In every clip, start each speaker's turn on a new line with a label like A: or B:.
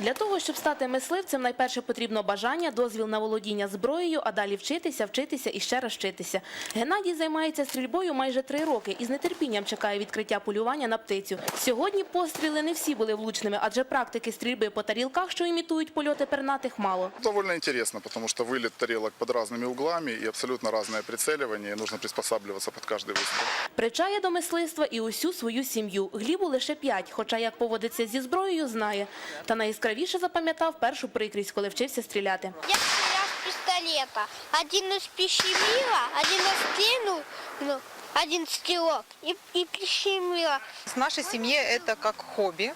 A: Для того, щоб стати мисливцем, найперше потрібно бажання, дозвіл на володіння зброєю, а далі вчитися, вчитися і ще раз вчитися. Геннадій займається стрільбою майже три роки і з нетерпінням чекає відкриття полювання на птицю. Сьогодні постріли не всі були влучними, адже практики стрільби по тарілках, що імітують польоти пернатих, мало.
B: Довольно интересно, потому что вылет тарелок под разными углами и абсолютно разное прицеливание, и нужно приспосабливаться под каждый выстрел.
A: Причає до мисливства і усю свою сім'ю. Глібу лише п'ять, хоча як поводиться зі зброєю, знає. Та найяскравіше запам'ятав першу прикрість, коли вчився стріляти.
C: Я стрелял с пистолета. Один из прищемила, один из кинул, ну, один стрелок и, и прищемила.
D: В нашей семье это как хобби.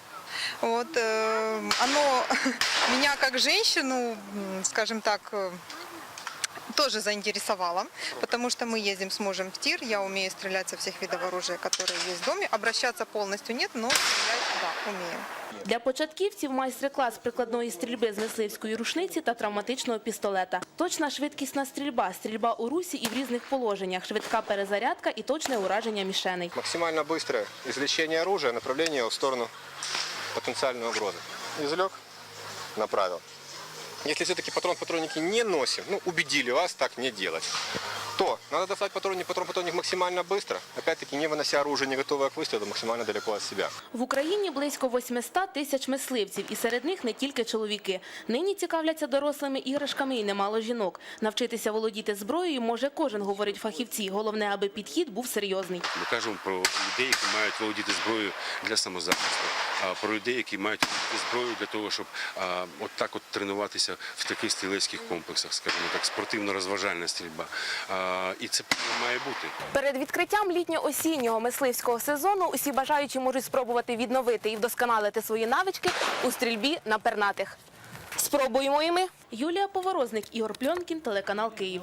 D: Вот, э, оно меня как женщину, м, скажем так, э, тоже заинтересовало, потому что мы ездим с мужем в тир, я умею стрелять со всех видов оружия, которые есть в доме. Обращаться полностью нет, но стрелять, да, умею.
A: Для початківців майстер-клас прикладної стрільби з мисливської рушниці та травматичного пістолета. Точна швидкісна стрільба, стрільба у русі і в різних положеннях, швидка перезарядка і точне ураження мішеней.
E: Максимально быстрое извлечение оружия, направление его в сторону потенциальной угрозы. Извлек, направил. Если все-таки патрон патронники не носим, ну, убедили вас так не делать, то надо достать патронник, патрон патронник максимально быстро, опять-таки не вынося оружие, не готовое к выстрелу, максимально далеко от себя.
A: В Україні близько 800 тисяч мисливців, і серед них не тільки чоловіки. Нині цікавляться дорослими іграшками і немало жінок. Навчитися володіти зброєю може кожен, говорять фахівці. Головне, аби підхід був серйозний.
F: Ми кажемо про людей, які мають володіти зброєю для самозахисту, а про людей, які мають володіти зброєю для того, щоб а, от так от тренуватися в таких стрілецьких комплексах, скажімо так, спортивно-розважальна стрільба. І це має бути.
A: Перед відкриттям літньо-осіннього мисливського сезону усі бажаючі можуть спробувати відновити і вдосконалити свої навички у стрільбі на пернатих. Спробуємо і ми. Юлія Поворозник, Ігор Пльонкін, телеканал Київ.